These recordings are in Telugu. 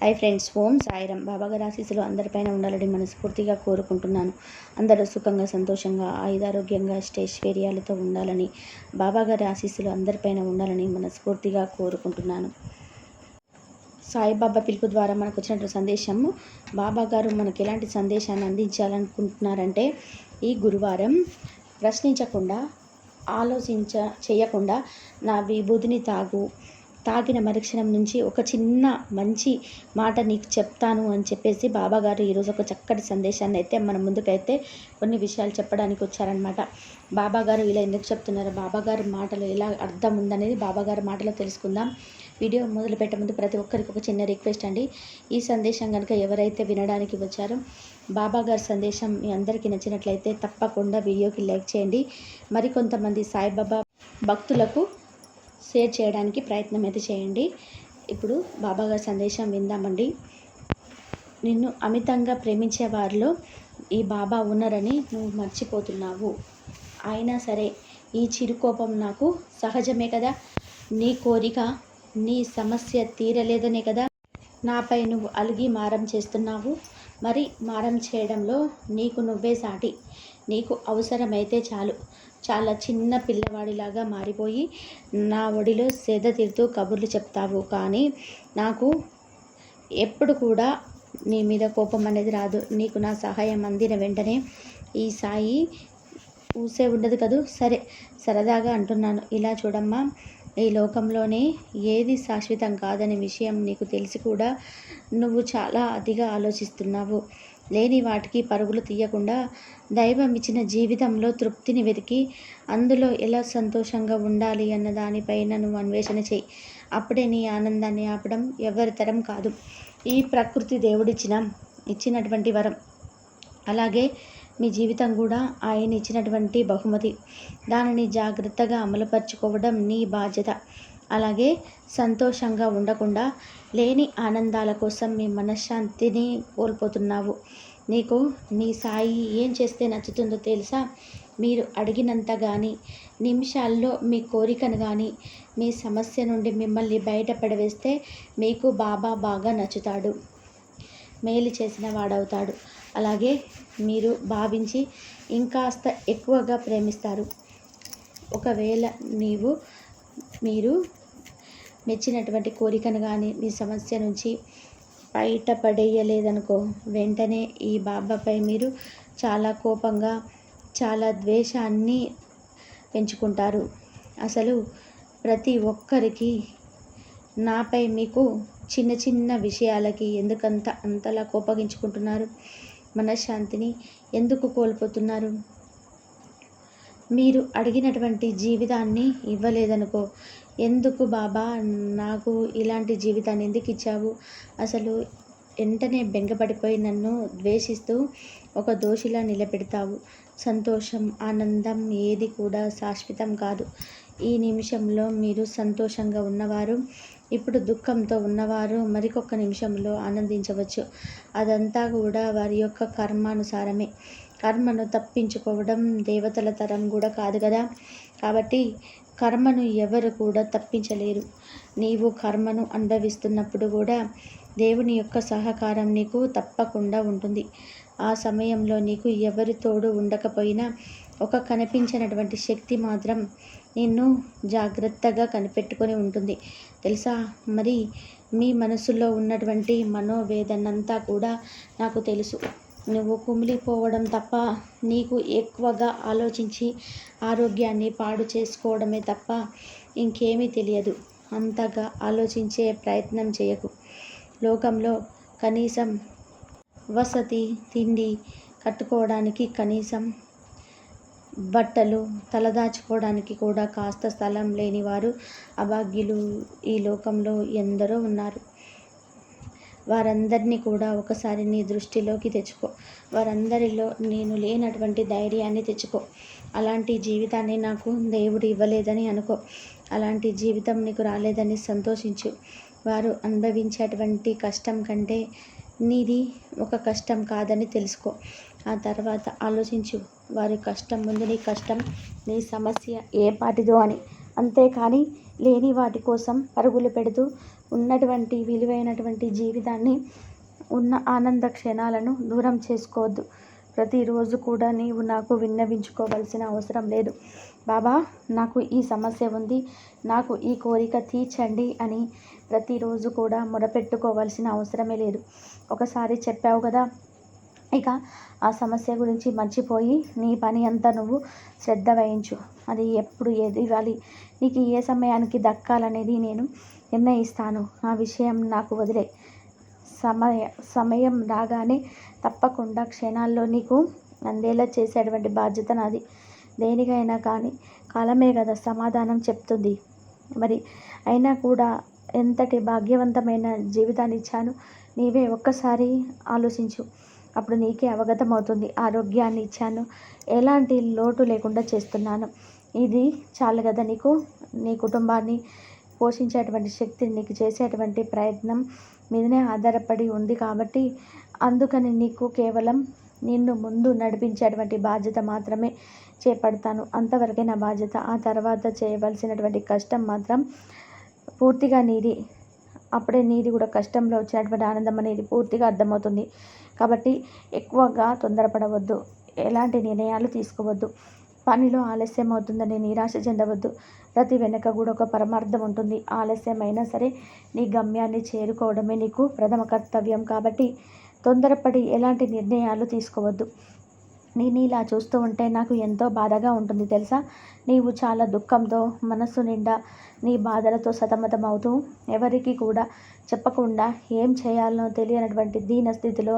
హాయ్ ఫ్రెండ్స్ ఓం సాయిరం బాబాగారి ఆశీస్సులు అందరిపైన ఉండాలని మనస్ఫూర్తిగా కోరుకుంటున్నాను. అందరూ సుఖంగా సంతోషంగా ఆయుధారోగ్యంగా స్టేశ్వర్యాలతో ఉండాలని బాబాగారి ఆశీస్సులు అందరిపైన ఉండాలని మనస్ఫూర్తిగా కోరుకుంటున్నాను. సాయిబాబా పిలుపు ద్వారా మనకు వచ్చినటువంటి సందేశము బాబాగారు మనకు ఎలాంటి సందేశాన్ని అందించాలనుకుంటున్నారంటే ఈ గురువారం ప్రశ్నించకుండా ఆలోచించ చేయకుండా నా విభూతిని తాగు తాగిన మరుక్షణం నుంచి ఒక చిన్న మంచి మాట నీకు చెప్తాను అని చెప్పేసి బాబాగారు ఈరోజు ఒక చక్కటి సందేశాన్ని అయితే మన ముందుకైతే కొన్ని విషయాలు చెప్పడానికి వచ్చారనమాట బాబాగారు ఇలా ఎందుకు చెప్తున్నారు? బాబాగారి మాటలు ఎలా అర్థం ఉందనేది బాబాగారి మాటలో తెలుసుకుందాం. వీడియో మొదలు పెట్టే ముందు ప్రతి ఒక్కరికి ఒక చిన్న రిక్వెస్ట్ అండి. ఈ సందేశం కనుక ఎవరైతే వినడానికి వచ్చారో బాబాగారి సందేశం మీ అందరికీ నచ్చినట్లయితే తప్పకుండా వీడియోకి లైక్ చేయండి. మరికొంతమంది సాయిబాబా భక్తులకు షేర్ చేయడానికి ప్రయత్నం అయితే చేయండి. ఇప్పుడు బాబా గారి సందేశం విందామండి. నిన్ను అమితంగా ప్రేమించే వారిలో ఈ బాబా ఉన్నారని నువ్వు మర్చిపోతున్నావు. అయినా సరే ఈ చిరుకోపం నాకు సహజమే కదా? నీ కోరిక నీ సమస్య తీరలేదనే కదా? నాపై నువ్వు అలిగి మారం చేస్తున్నావు. మరి మారం చేయడంలో నీకు నువ్వే సాటి. నీకు అవసరమైతే చాలు. చాలా చిన్న పిల్లవాడిలాగా మారిపోయి నా ఒడిలో సేద తీరుతూ కబుర్లు చెప్తావు. కానీ నాకు ఎప్పుడు కూడా నీ మీద కోపం అనేది రాదు. నీకు నా సహాయం అందిన వెంటనే ఈ సాయి ఊసే ఉండదు కదూ? సరే సరదాగా అంటున్నాను. ఇలా చూడమ్మా ఈ లోకంలోనే ఏది శాశ్వతం కాదనే విషయం నీకు తెలిసి కూడా నువ్వు చాలా అతిగా ఆలోచిస్తున్నావు. లేని వాటికి పరుగులు తీయకుండా దైవం ఇచ్చిన జీవితంలో తృప్తిని వెతికి అందులో ఎలా సంతోషంగా ఉండాలి అన్న దానిపైన నువ్వు అన్వేషణ చేయి. అప్పుడే నీ ఆనందాన్ని ఆపడం ఎవరి తరం కాదు. ఈ ప్రకృతి దేవుడిచ్చిన ఇచ్చినటువంటి వరం. అలాగే మీ జీవితం కూడా ఆయన ఇచ్చినటువంటి బహుమతి. దానిని జాగ్రత్తగా అమలుపరుచుకోవడం నీ బాధ్యత. అలాగే సంతోషంగా ఉండకుండా లేని ఆనందాల కోసం మీ మనశ్శాంతిని కోల్పోతున్నావు. నీకు నీ సాయి ఏం చేస్తే నచ్చుతుందో తెలుసా? మీరు అడిగినంత కానీ నిమిషాల్లో మీ కోరికను కానీ మీ సమస్య నుండి మిమ్మల్ని బయటపడవేస్తే మీకు బాబా బాగా నచ్చుతాడు. మేలు చేసిన వాడవుతాడు. అలాగే మీరు భావించి ఇంకాస్త ఎక్కువగా ప్రేమిస్తారు. ఒకవేళ నీవు మీరు మెచ్చినటువంటి కోరికను కానీ మీ సమస్య నుంచి బయటపడేయలేదనుకో వెంటనే ఈ బాబాపై మీరు చాలా కోపంగా చాలా ద్వేషాన్ని పెంచుకుంటారు. అసలు ప్రతి ఒక్కరికి నాపై మీకు చిన్న చిన్న విషయాలకి ఎందుకంత అంతలా కోపగించుకుంటున్నారు? మనశ్శాంతిని ఎందుకు కోల్పోతున్నారు? మీరు అడిగినటువంటి జీవితాన్ని ఇవ్వలేదనుకో. ఎందుకు బాబా నాకు ఇలాంటి జీవితాన్ని ఎందుకు ఇచ్చావు? అసలు వెంటనే బెంగపడిపోయి నన్ను ద్వేషిస్తూ ఒక దోషిలా నిలబెడతావు. సంతోషం ఆనందం ఏది కూడా శాశ్వతం కాదు. ఈ నిమిషంలో మీరు సంతోషంగా ఉన్నవారు ఇప్పుడు దుఃఖంతో ఉన్నవారు మరికొక నిమిషంలో ఆనందించవచ్చు. అదంతా కూడా వారి యొక్క కర్మానుసారమే. కర్మను తప్పించుకోవడం దేవతల తరం కూడా కాదు కదా. కాబట్టి కర్మను ఎవరు కూడా తప్పించలేరు. నీవు కర్మను అనుభవిస్తున్నప్పుడు కూడా దేవుని యొక్క సహకారం నీకు తప్పకుండా ఉంటుంది. ఆ సమయంలో నీకు ఎవరి తోడు ఉండకపోయినా ఒక కనిపించినటువంటి శక్తి మాత్రం నిన్ను జాగ్రత్తగా కనిపెట్టుకొని ఉంటుంది. తెలుసా? మరి మీ మనసులో ఉన్నటువంటి మనోవేదనంతా కూడా నాకు తెలుసు. నువ్వు కుమిలిపోవడం తప్ప నీకు ఎక్కువగా ఆలోచించి ఆరోగ్యాన్ని పాడు చేసుకోవడమే తప్ప ఇంకేమీ తెలియదు. అంతగా ఆలోచించే ప్రయత్నం చేయకు. లోకంలో కనీసం వసతి తిండి కట్టుకోవడానికి కనీసం బట్టలు తలదాచుకోవడానికి కూడా కాస్త స్థలం లేని వారు అభాగ్యులు ఈ లోకంలో ఎందరో ఉన్నారు. వారందరినీ కూడా ఒకసారి నీ దృష్టిలోకి తెచ్చుకో. వారందరిలో నేను లేనటువంటి ధైర్యాన్ని తెచ్చుకో. అలాంటి జీవితాన్ని నాకు దేవుడు ఇవ్వలేదని అనుకో. అలాంటి జీవితం నీకు రాలేదని సంతోషించు. వారు అనుభవించేటువంటి కష్టం కంటే నీది ఒక కష్టం కాదని తెలుసుకో. ఆ తర్వాత ఆలోచించు. వారి కష్టం ముందు నీ కష్టం నీ సమస్య ఏ పాటిదో అని. అంతేకాని లేని వాటి కోసం పరుగులు పెడుతూ ఉన్నటువంటి విలువైనటువంటి జీవితాన్ని ఉన్న ఆనంద క్షణాలను దూరం చేసుకోవద్దు. ప్రతిరోజు కూడా నీవు నాకు విన్నవించుకోవాల్సిన అవసరం లేదు. బాబా నాకు ఈ సమస్య ఉంది. నాకు ఈ కోరిక తీర్చండి అని ప్రతిరోజు కూడా మొరపెట్టుకోవాల్సిన అవసరమే లేదు. ఒకసారి చెప్పావు కదా ఇక ఆ సమస్య గురించి మర్చిపోయి నీ పని అంతా నువ్వు శ్రద్ధ వహించు. అది ఎప్పుడు ఏది ఇవ్వాలి నీకు ఏ సమయానికి దక్కాలనేది నేను నిర్ణయిస్తాను. ఆ విషయం నాకు వదిలే. సమయ సమయం రాగానే తప్పకుండా క్షణాల్లో నీకు అందేలా చేసేటువంటి బాధ్యత నాది. దేనికైనా కానీ కాలమే కదా సమాధానం చెప్తుంది. మరి అయినా కూడా ఎంతటి భాగ్యవంతమైన జీవితాన్ని ఇచ్చాను నీవే ఒక్కసారి ఆలోచించు. అప్పుడు నీకే అవగతం అవుతుంది ఆరోగ్యాన్ని ఇచ్చాను. ఎలాంటి లోటు లేకుండా చేస్తున్నాను. ఇది చాలు కదా నీకు నీ కుటుంబాన్ని పోషించేటువంటి శక్తిని నీకు చేసేటువంటి ప్రయత్నం మీదనే ఆధారపడి ఉంది కాబట్టి అందుకని నీకు కేవలం నిన్ను ముందు నడిపించేటువంటి బాధ్యత మాత్రమే చేపడతాను. అంతవరకే నా బాధ్యత. ఆ తర్వాత చేయవలసినటువంటి కష్టం మాత్రం పూర్తిగా నీది. అప్పుడే నీది కూడా కష్టంలో వచ్చినటువంటి ఆనందం అనేది పూర్తిగా అర్థమవుతుంది. కాబట్టి ఎక్కువగా తొందరపడవద్దు. ఎలాంటి నిర్ణయాలు తీసుకోవద్దు. పనిలో ఆలస్యం అవుతుందని నిరాశ చెందవద్దు. ప్రతి వెనుక కూడా ఒక పరమార్థం ఉంటుంది. ఆలస్యమైనా సరే నీ గమ్యాన్ని చేరుకోవడమే నీకు ప్రథమ కర్తవ్యం కాబట్టి తొందరపడి ఎలాంటి నిర్ణయాలు తీసుకోవద్దు. నేను ఇలా చూస్తూ ఉంటే నాకు ఎంతో బాధగా ఉంటుంది తెలుసా? నీవు చాలా దుఃఖంతో మనస్సు నిండా నీ బాధలతో సతమతం అవుతూ ఎవరికి కూడా చెప్పకుండా ఏం చేయాలనో తెలియనటువంటి దీన స్థితిలో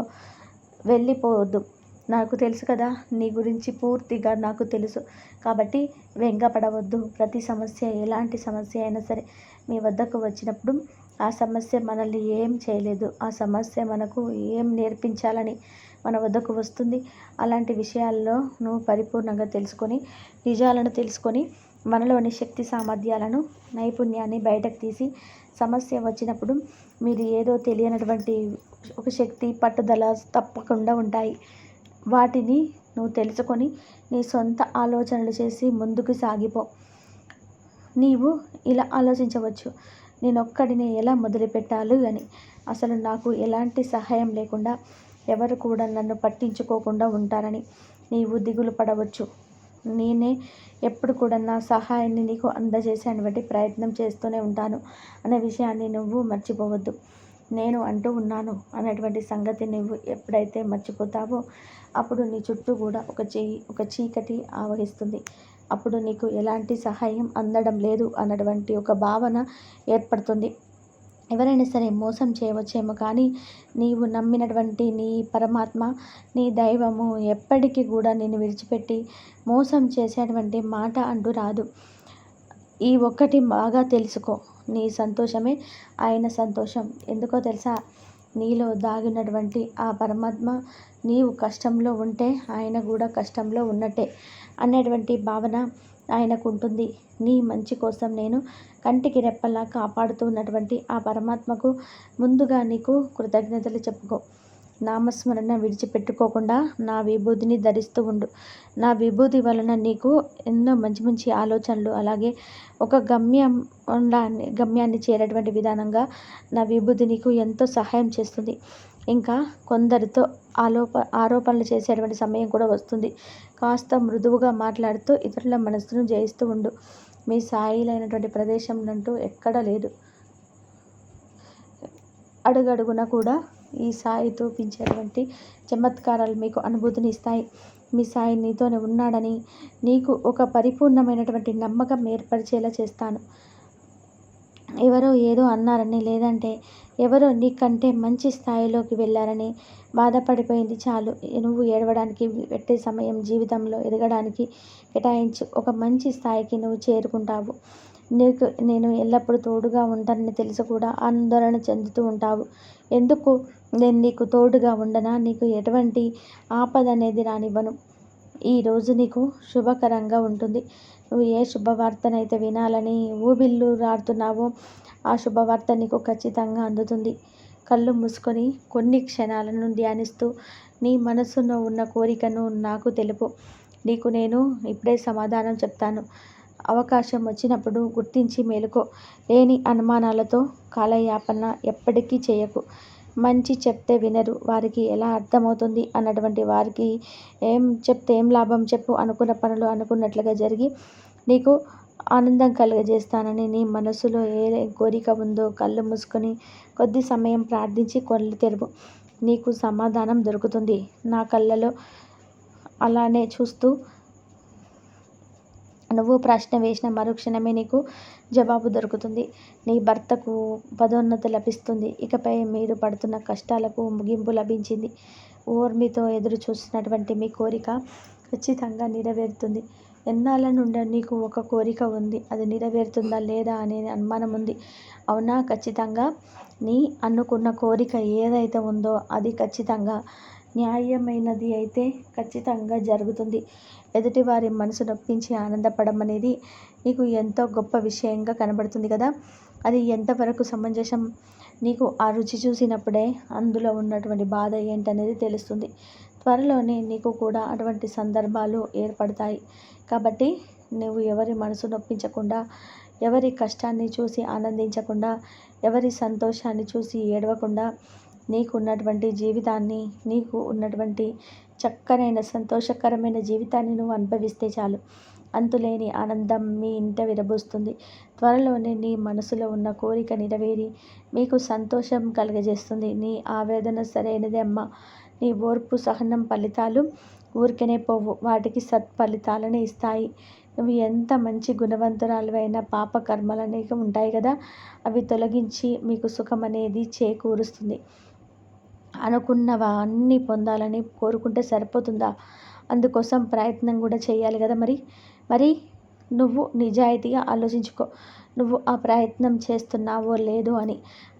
వెళ్ళిపోవద్దు. నాకు తెలుసు కదా నీ గురించి పూర్తిగా నాకు తెలుసు. కాబట్టి వెంగపడవద్దు ప్రతి సమస్య ఎలాంటి సమస్య అయినా సరే మీ వద్దకు వచ్చినప్పుడు ఆ సమస్య మనల్ని ఏం చేయలేదు. ఆ సమస్య మనకు ఏం నేర్పించాలని మన వద్దకు వస్తుంది. అలాంటి విషయాల్లో నువ్వు పరిపూర్ణంగా తెలుసుకొని నిజాలను తెలుసుకొని మనలోని శక్తి సామర్థ్యాలను నైపుణ్యాన్ని బయటకు తీసి సమస్య వచ్చినప్పుడు మీరు ఏదో తెలియనటువంటి ఒక శక్తి పట్టుదల తప్పకుండా ఉంటాయి. వాటిని నువ్వు తెలుసుకొని నీ సొంత ఆలోచనలు చేసి ముందుకు సాగిపో. నీవు ఇలా ఆలోచించవచ్చు. నేను ఒక్కడిని ఎలా మొదలుపెట్టాలి అని. అసలు నాకు ఎలాంటి సహాయం లేకుండా ఎవరు కూడా నన్ను పట్టించుకోకుండా ఉంటారని. నీవు దిగులు పడవచ్చు. నేనే ఎప్పుడు కూడా నా సహాయాన్ని నీకు అందజేసేటువంటి ప్రయత్నం చేస్తూనే ఉంటాను అనే విషయాన్ని నువ్వు మర్చిపోవద్దు. నేను అంటూ ఉన్నాను అనేటువంటి సంగతి నువ్వు ఎప్పుడైతే మర్చిపోతావో అప్పుడు నీ చుట్టూ కూడా ఒక చెయ్యి ఒక చీకటి ఆవహిస్తుంది. అప్పుడు నీకు ఎలాంటి సహాయం అందడం లేదు అన్నటువంటి ఒక భావన ఏర్పడుతుంది. ఎవరైనా సరే మోసం చేయవచ్చేమో కానీ నీవు నమ్మినటువంటి నీ పరమాత్మ నీ దైవము ఎప్పటికీ కూడా నేను విడిచిపెట్టి మోసం చేసేటువంటి మాట అంటూ రాదు. ఈ ఒక్కటి బాగా తెలుసుకో. నీ సంతోషమే ఆయన సంతోషం. ఎందుకో తెలుసా? నీలో దాగినటువంటి ఆ పరమాత్మ నీవు కష్టంలో ఉంటే ఆయన కూడా కష్టంలో ఉన్నట్టే అనేటువంటి భావన ఆయనకు ఉంటుంది నీ మంచి కోసం నేను కంటికి రెప్పలా కాపాడుతున్నటువంటి ఆ పరమాత్మకు ముందుగా నీకు కృతజ్ఞతలు చెప్పుకో. నామస్మరణ విడిచిపెట్టుకోకుండా నా విభూతిని ధరిస్తూ ఉండు. నా విభూతి వలన నీకు ఎన్నో మంచి మంచి ఆలోచనలు అలాగే ఒక గమ్యం ఉండాన్ని గమ్యాన్ని చేరేటువంటి విధానంగా నా విభూతి నీకు ఎంతో సహాయం చేస్తుంది. ఇంకా కొందరితో ఆలోప ఆరోపణలు చేసేటువంటి సమయం కూడా వస్తుంది. కాస్త మృదువుగా మాట్లాడుతూ ఇతరుల మనస్సును జయిస్తూ ఉండు. మీ సాయిలైనటువంటి ప్రదేశం అంటూ ఎక్కడా లేదు. అడుగడుగున కూడా ఈ సాయి చూపించేటువంటి చమత్కారాలు మీకు అనుభూతిని ఇస్తాయి. మీ సాయి నీతోనే ఉన్నాడని నీకు ఒక పరిపూర్ణమైనటువంటి నమ్మకం ఏర్పరిచేలా చేస్తాను. ఎవరో ఏదో అన్నారని లేదంటే ఎవరో నీకంటే మంచి స్థాయిలోకి వెళ్ళారని బాధపడిపోయింది చాలు. నువ్వు ఏడవడానికి పెట్టే సమయం జీవితంలో ఎదగడానికి కేటాయించి. ఒక మంచి స్థాయికి నువ్వు చేరుకుంటావు. నీకు నేను ఎల్లప్పుడూ తోడుగా ఉంటానని తెలిసి కూడా ఆందోళన చెందుతూ ఉంటావు. ఎందుకు? నేను నీకు తోడుగా ఉండనా? నీకు ఎటువంటి ఆపద అనేది రానివ్వను. ఈరోజు నీకు శుభకరంగా ఉంటుంది. నువ్వు ఏ శుభవార్తనైతే వినాలని ఊబిల్లు రాడుతున్నావో ఆ శుభవార్త నీకు ఖచ్చితంగా అందుతుంది. కళ్ళు మూసుకొని కొన్ని క్షణాలను ధ్యానిస్తూ నీ మనసులో ఉన్న కోరికను నాకు తెలుపు. నీకు నేను ఇప్పుడే సమాధానం చెప్తాను. అవకాశం వచ్చినప్పుడు గుర్తించి మేలుకో. లేని అనుమానాలతో కాలయాపన ఎప్పటికీ చేయకు. మంచి చెప్తే వినరు. వారికి ఎలా అర్థమవుతుంది అన్నటువంటి వారికి ఏం చెప్తే ఏం లాభం చెప్పు అనుకున్న పనులు అనుకున్నట్లుగా జరిగి నీకు ఆనందం కలుగజేస్తానని నీ మనసులో ఏ కోరిక ఉందో కళ్ళు మూసుకొని కొద్ది సమయం ప్రార్థించి కళ్ళు తెరువు. నీకు సమాధానం దొరుకుతుంది. నా కళ్ళలో అలానే చూస్తూ నువ్వు ప్రశ్న వేసిన మరుక్షణమే నీకు జవాబు దొరుకుతుంది. నీ భర్తకు పదోన్నతి లభిస్తుంది. ఇకపై మీరు పడుతున్న కష్టాలకు ముగింపు లభించింది. ఓర్మితో ఎదురు చూస్తున్నటువంటి మీ కోరిక ఖచ్చితంగా నెరవేరుతుంది. ఎన్నాళ్ళ నుండి నీకు ఒక కోరిక ఉంది. అది నెరవేరుతుందా లేదా అనే అనుమానం ఉంది. అవునా? ఖచ్చితంగా. నీ అనుకున్న కోరిక ఏదైతే ఉందో అది ఖచ్చితంగా న్యాయమైనది అయితే ఖచ్చితంగా జరుగుతుంది. ఎదుటివారి మనసు నొప్పించి ఆనందపడడం అనేది నీకు ఎంతో గొప్ప విషయంగా కనబడుతుంది కదా. అది ఎంతవరకు సమంజసం? నీకు ఆ రుచి చూసినప్పుడే అందులో ఉన్నటువంటి బాధ ఏంటనేది తెలుస్తుంది. త్వరలోనే నీకు కూడా అటువంటి సందర్భాలు ఏర్పడతాయి. కాబట్టి నువ్వు ఎవరి మనసు నొప్పించకుండా ఎవరి కష్టాన్ని చూసి ఆనందించకుండా ఎవరి సంతోషాన్ని చూసి ఏడవకుండా నీకు ఉన్నటువంటి జీవితాన్ని నీకు ఉన్నటువంటి చక్కనైన సంతోషకరమైన జీవితాన్ని నువ్వు అనుభవిస్తే చాలు. అంతులేని ఆనందం మీ ఇంట విరబోస్తుంది. త్వరలోనే నీ మనసులో ఉన్న కోరిక నెరవేరి మీకు సంతోషం కలుగజేస్తుంది. నీ ఆవేదన సరైనదే అమ్మ. నీ ఓర్పు సహనం ఫలితాలు ఊరికనే పోవు. వాటికి సత్ఫలితాలను ఇస్తాయి. నువ్వు ఎంత మంచి గుణవంతురాలు అయినా పాప కర్మలు అనేక ఉంటాయి కదా? అవి తొలగించి మీకు సుఖం అనేది చేకూరుస్తుంది. అనుకున్నవన్నీ పొందాలని కోరుకుంటే సరిపోతుందా? అందుకోసం ప్రయత్నం కూడా చేయాలి కదా మరి. మరి నువ్వు నిజాయితీగా ఆలోచించుకో. నువ్వు ఆ ప్రయత్నం చేస్తున్నావో లేదో అని.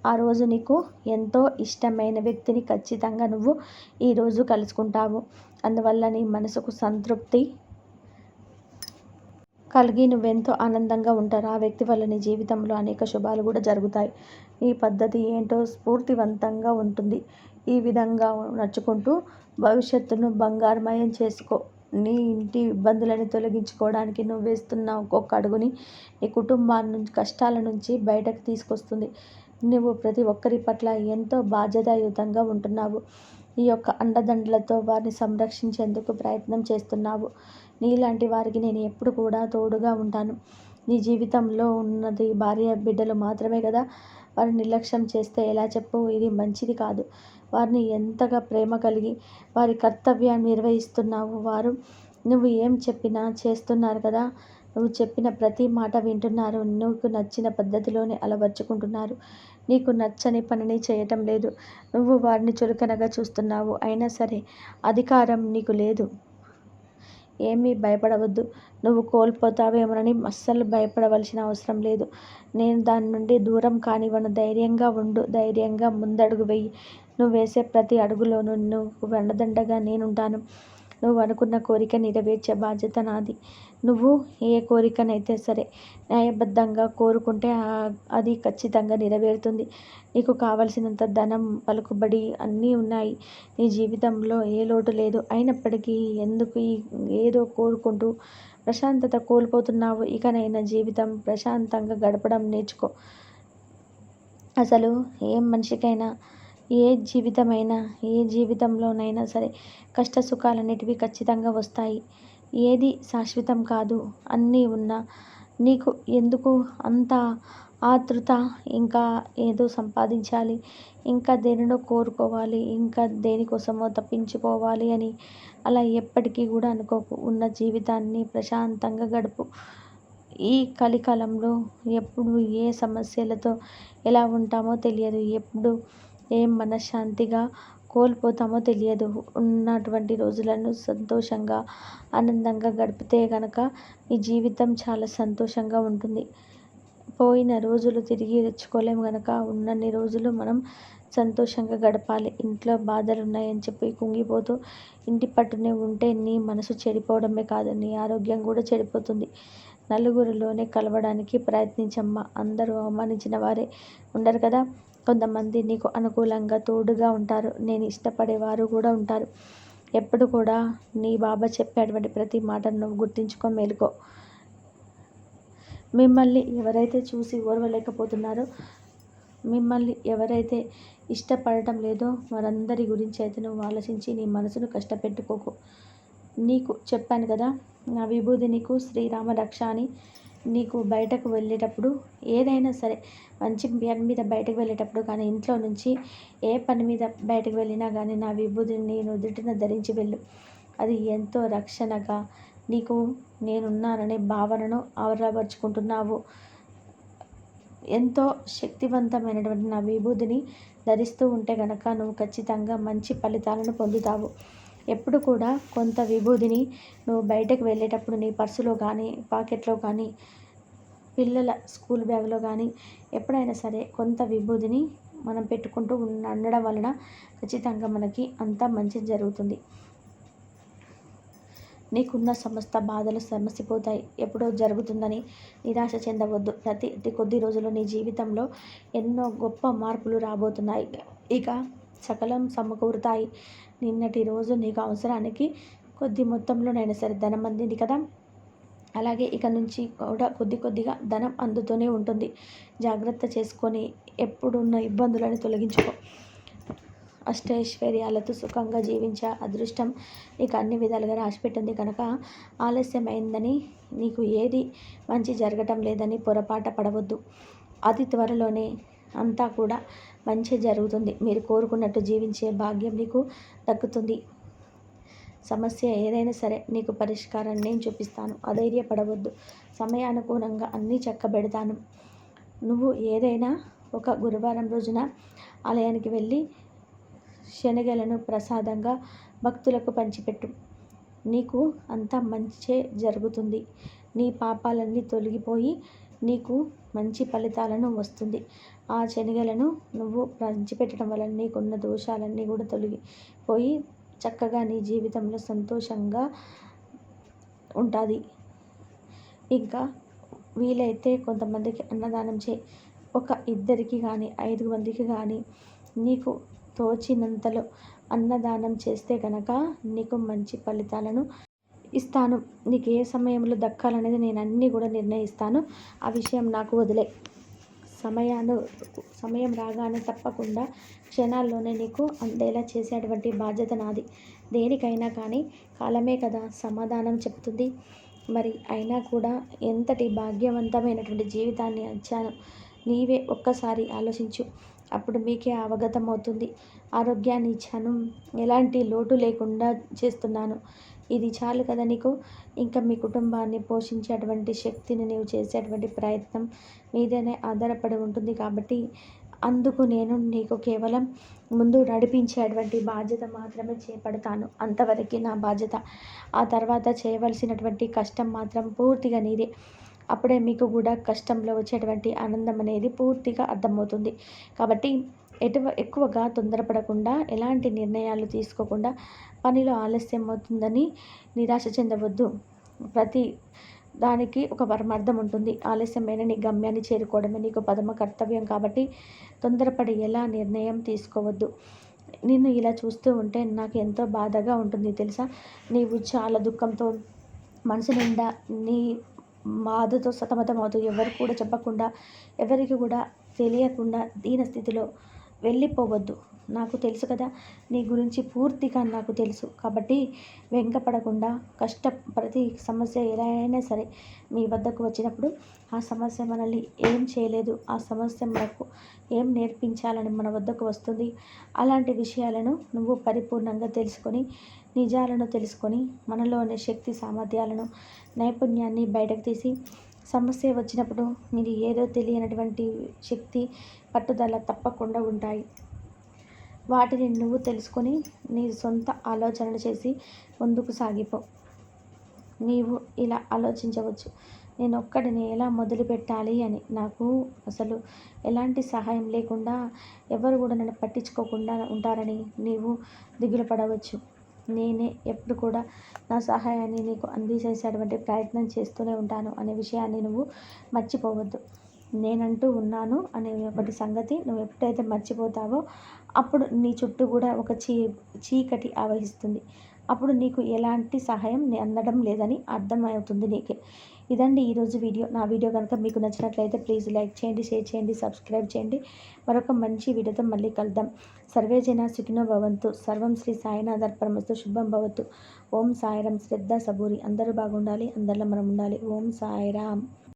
ఆ రోజు నీకు ఎంతో ఇష్టమైన వ్యక్తిని ఖచ్చితంగా నువ్వు ఈరోజు కలుసుకుంటావు. అందువల్ల నీ మనసుకు సంతృప్తి కలిగి నువ్వెంతో ఆనందంగా ఉంటారు. ఆ వ్యక్తి వల్ల నీ జీవితంలో అనేక శుభాలు కూడా జరుగుతాయి. ఈ పద్ధతి ఏంటో స్ఫూర్తివంతంగా ఉంటుంది. ఈ విధంగా నడుచుకుంటూ భవిష్యత్తును బంగారుమయం చేసుకో. నీ ఇంటి ఇబ్బందులను తొలగించుకోవడానికి నువ్వు వేస్తున్న ఒక్కొక్క అడుగుని నీ కుటుంబాన్ని నుంచి కష్టాల నుంచి బయటకు తీసుకొస్తుంది. నువ్వు ప్రతి ఒక్కరి పట్ల ఎంతో బాధ్యతాయుతంగా ఉంటున్నావు. ఈ యొక్క అండదండలతో వారిని సంరక్షించేందుకు ప్రయత్నం చేస్తున్నావు. నీలాంటి వారికి నేను ఎప్పుడు కూడా తోడుగా ఉంటాను. నీ జీవితంలో ఉన్నది భార్య బిడ్డలు మాత్రమే కదా. వారిని నిర్లక్ష్యం చేస్తే ఎలా చెప్పు? ఇది మంచిది కాదు. వారిని ఎంతగా ప్రేమ కలిగి వారి కర్తవ్యాన్ని నిర్వహిస్తున్నావు వారు. నువ్వు ఏం చెప్పినా చేస్తున్నారు కదా. నువ్వు చెప్పిన ప్రతి మాట వింటున్నారు. నువ్వు నచ్చిన పద్ధతిలోనే అలవర్చుకుంటున్నారు. నీకు నచ్చని పనిని చేయటం లేదు. నువ్వు వారిని చులకనగా చూస్తున్నావు. అయినా సరే అధికారం నీకు లేదు. ఏమీ భయపడవద్దు. నువ్వు కోల్పోతావేమోనని అస్సలు భయపడవలసిన అవసరం లేదు. నేను దాని నుండి దూరం కానివ్వను. ధైర్యంగా ఉండు. ధైర్యంగా ముందడుగు వెయ్యి నువ్వు వేసే ప్రతి అడుగులోనూ నువ్వు వెండదండగా నేనుంటాను. నువ్వు అనుకున్న కోరిక నెరవేర్చే బాధ్యత నాది. నువ్వు ఏ కోరికనైతే సరే న్యాయబద్ధంగా కోరుకుంటే అది ఖచ్చితంగా నెరవేరుతుంది. నీకు కావలసినంత ధనం పలుకుబడి అన్నీ ఉన్నాయి. నీ జీవితంలో ఏ లోటు లేదు. అయినప్పటికీ ఎందుకు ఏదో కోరుకుంటూ ప్రశాంతత కోల్పోతున్నావు? ఇకనైనా జీవితం ప్రశాంతంగా గడపడం నేర్చుకో. అసలు ఏం మనిషికైనా ఏ జీవితమైనా ఏ జీవితంలోనైనా సరే కష్ట సుఖాలన్నిటివి ఖచ్చితంగా వస్తాయి. ఏది శాశ్వతం కాదు అన్నీ ఉన్నా. నీకు ఎందుకు అంత ఆతృత? ఇంకా ఏదో సంపాదించాలి. ఇంకా దేనినో కోరుకోవాలి. ఇంకా దేనికోసమో తప్పించుకోవాలి అని అలా ఎప్పటికీ కూడా అనుకోకు. ఉన్న జీవితాన్ని ప్రశాంతంగా గడుపు. ఈ కలికాలంలో ఎప్పుడు ఏ సమస్యలతో ఎలా ఉంటామో తెలియదు. ఎప్పుడు ఏం మనశ్శాంతిగా కోల్పోతామో తెలియదు. ఉన్నటువంటి రోజులను సంతోషంగా ఆనందంగా గడిపితే కనుక మీ జీవితం చాలా సంతోషంగా ఉంటుంది. పోయిన రోజులు తిరిగి తెచ్చుకోలేము కనుక ఉన్నన్ని రోజులు మనం సంతోషంగా గడపాలి. ఇంట్లో బాధలు ఉన్నాయని చెప్పి కుంగిపోతూ ఇంటి పట్టునే ఉంటే నీ మనసు చెడిపోవడమే కాదు నీ ఆరోగ్యం కూడా చెడిపోతుంది. నలుగురిలోనే కలవడానికి ప్రయత్నించమ్మా. అందరూ అవమానించిన వారే ఉండరు కదా? కొంతమంది నీకు అనుకూలంగా తోడుగా ఉంటారు. నేను ఇష్టపడేవారు కూడా ఉంటారు. ఎప్పుడు కూడా నీ బాబా చెప్పేటువంటి ప్రతి మాటను నువ్వు గుర్తించుకో మేలుకో. మిమ్మల్ని ఎవరైతే చూసి ఓర్వలేకపోతున్నారో మిమ్మల్ని ఎవరైతే ఇష్టపడటం లేదో వారందరి గురించి అయితే నువ్వు ఆలోచించి నీ మనసును కష్టపెట్టుకోకు. నీకు చెప్పాను కదా నా విభూది నీకు శ్రీరామ రక్ష అని. నీకు బయటకు వెళ్ళేటప్పుడు ఏదైనా సరే మంచి పని మీద బయటకు వెళ్ళేటప్పుడు కానీ ఇంట్లో నుంచి ఏ పని మీద బయటకు వెళ్ళినా కానీ నా విభూతిని నేను నుదుటిన ధరించి వెళ్ళు. అది ఎంతో రక్షణగా నీకు నేనున్నాననే భావనను ఆవరపరుచుకుంటున్నావు ఎంతో శక్తివంతమైనటువంటి నా విభూతిని ధరిస్తూ ఉంటే గనక నువ్వు ఖచ్చితంగా మంచి ఫలితాలను పొందుతావు. ఎప్పుడు కూడా కొంత విభూదిని నువ్వు బయటకు వెళ్ళేటప్పుడు నీ పర్సులో కానీ పాకెట్లో కానీ పిల్లల స్కూల్ బ్యాగ్లో కానీ ఎప్పుడైనా సరే కొంత విభూదిని మనం పెట్టుకుంటూ ఉండడం వలన ఖచ్చితంగా మనకి అంతా మంచి జరుగుతుంది. నీకున్న సమస్త బాధలు సమసిపోతాయి. ఎప్పుడో జరుగుతుందని నిరాశ చెందవద్దు. ప్రతి కొద్ది రోజులు నీ జీవితంలో ఎన్నో గొప్ప మార్పులు రాబోతున్నాయి. ఇక సకలం సమకూరుతాయి. నిన్నటి రోజు నీకు అవసరానికి కొద్ది మొత్తంలోనైనా సరే ధనం అందింది కదా? అలాగే ఇక నుంచి కూడా కొద్ది కొద్దిగా ధనం అందుతూనే ఉంటుంది. జాగ్రత్త చేసుకొని ఎప్పుడున్న ఇబ్బందులను తొలగించుకో. అష్టైశ్వర్యాలతో సుఖంగా జీవించే అదృష్టం నీకు అన్ని విధాలుగా రాసిపెట్టింది కనుక ఆలస్యమైందని నీకు ఏది మంచి జరగటం లేదని పొరపాట పడవద్దు. అతి త్వరలోనే అంతా కూడా మంచి జరుగుతుంది. మీరు కోరుకున్నట్టు జీవించే భాగ్యం నీకు దక్కుతుంది. సమస్య ఏదైనా సరే నీకు పరిష్కారాన్ని నేను చూపిస్తాను. అధైర్యపడవద్దు. సమయానుకూలంగా అన్నీ చక్కబెడతాను. నువ్వు ఏదైనా ఒక గురువారం రోజున ఆలయానికి వెళ్ళి శనగలను ప్రసాదంగా భక్తులకు పంచిపెట్టు. నీకు అంతా మంచే జరుగుతుంది. నీ పాపాలన్నీ తొలగిపోయి నీకు మంచి ఫలితాలను వస్తుంది. ఆ శనగలను నువ్వు పంచిపెట్టడం వలన నీకున్న దోషాలన్నీ కూడా తొలగిపోయి చక్కగా నీ జీవితంలో సంతోషంగా ఉంటుంది. ఇంకా వీలైతే కొంతమందికి అన్నదానం చే ఒక ఇద్దరికి కానీ ఐదు మందికి కానీ నీకు తోచినంతలో అన్నదానం చేస్తే కనుక నీకు మంచి ఫలితాలను ఇస్తాను. నీకు ఏ సమయంలో దక్కాలనేది నేను అన్నీ కూడా నిర్ణయిస్తాను. ఆ విషయం నాకు వదిలే. సమయాను సమయం రాగానే తప్పకుండా క్షణాల్లోనే నీకు అందేలా చేసేటువంటి బాధ్యత నాది. దేనికైనా కానీ కాలమే కదా సమాధానం చెప్తుంది. మరి అయినా కూడా ఎంతటి భాగ్యవంతమైనటువంటి జీవితాన్ని అంచాను నీవే ఒక్కసారి ఆలోచించు. అప్పుడు మీకే అవగతం అవుతుంది ఆరోగ్యాన్ని ఇచ్చాను. ఎలాంటి లోటు లేకుండా చేస్తున్నాను. ఇది చాలు కదా నీకు? ఇంకా మీ కుటుంబాన్ని పోషించేటువంటి శక్తిని నీవు చేసేటువంటి ప్రయత్నం మీదనే ఆధారపడి ఉంటుంది కాబట్టి అందుకు నేను నీకు కేవలం ముందు నడిపించేటువంటి బాధ్యత మాత్రమే చేపడతాను. అంతవరకు నా బాధ్యత. ఆ తర్వాత చేయవలసినటువంటి కష్టం మాత్రం పూర్తిగా నీదే. అప్పుడే మీకు కూడా కష్టంలో వచ్చేటువంటి ఆనందం అనేది పూర్తిగా అర్థమవుతుంది. కాబట్టి ఎటు ఎక్కువగా తొందరపడకుండా ఎలాంటి నిర్ణయాలు తీసుకోకుండా పనిలో ఆలస్యం అవుతుందని నిరాశ చెందవద్దు. ప్రతి దానికి ఒక పరమార్థం ఉంటుంది. ఆలస్యమైన నీ గమ్యాన్ని చేరుకోవడమే నీకు పదమ కర్తవ్యం కాబట్టి తొందరపడి ఎలా నిర్ణయం తీసుకోవద్దు. నిన్ను ఇలా చూస్తూ ఉంటే నాకు ఎంతో బాధగా ఉంటుంది తెలుసా? నీవు చాలా దుఃఖంతో మనసు నిండా నీ బాధతో సతమతమవుతూ ఎవరు కూడా చెప్పకుండా ఎవరికి కూడా తెలియకుండా దీన స్థితిలో వెళ్ళిపోవద్దు. నాకు తెలుసు కదా నీ గురించి పూర్తిగా నాకు తెలుసు. కాబట్టి వెంకపడకుండా కష్ట ప్రతి సమస్య ఎలా అయినా సరే మీ వద్దకు వచ్చినప్పుడు ఆ సమస్య మనల్ని ఏం చేయలేదు. ఆ సమస్య మనకు ఏం నేర్పించాలని మన వద్దకు వస్తుంది. అలాంటి విషయాలను నువ్వు పరిపూర్ణంగా తెలుసుకొని నిజాలను తెలుసుకొని మనలోని శక్తి సామర్థ్యాలను నైపుణ్యాన్ని బయటకు తీసి సమస్య వచ్చినప్పుడు మీరు ఏదో తెలియనటువంటి శక్తి పట్టుదల తప్పకుండా ఉంటాయి. వాటిని నువ్వు తెలుసుకొని నీ సొంత ఆలోచనలు చేసి ముందుకు సాగిపో. నీవు ఇలా ఆలోచించవచ్చు. నేను ఒక్కడిని ఎలా మొదలు పెట్టాలి అని. నాకు అసలు ఎలాంటి సహాయం లేకుండా ఎవరు కూడా నన్ను పట్టించుకోకుండా ఉంటారని నీవు దిగులు పడవచ్చు నేనే ఎప్పుడు కూడా నా సహాయాన్ని నీకు అందించేసేటువంటి ప్రయత్నం చేస్తూనే ఉంటాను అనే విషయాన్ని నువ్వు మర్చిపోవద్దు. నేనంటూ ఉన్నాను అనే ఒకటి సంగతి నువ్వు ఎప్పుడైతే మర్చిపోతావో అప్పుడు నీ చుట్టూ కూడా ఒక చీ చీకటి ఆవహిస్తుంది. అప్పుడు నీకు ఎలాంటి సహాయం అందడం లేదని అర్థమవుతుంది నీకే. ఇదండి ఈరోజు వీడియో. నా వీడియో కనుక మీకు నచ్చినట్లయితే ప్లీజ్ లైక్ చేయండి షేర్ చేయండి సబ్స్క్రైబ్ చేయండి. మరొక మంచి వీడియోతో మళ్ళీ కలుద్దాం. సర్వే జన సుఖినో భవంతు. సర్వం శ్రీ సాయినాథర్ పరమస్తు శుభం భవతు. ఓం సాయిరాం శ్రద్ధ సబూరి. అందరూ బాగుండాలి అందరిలో మనం ఉండాలి. ఓం సాయిరామ్.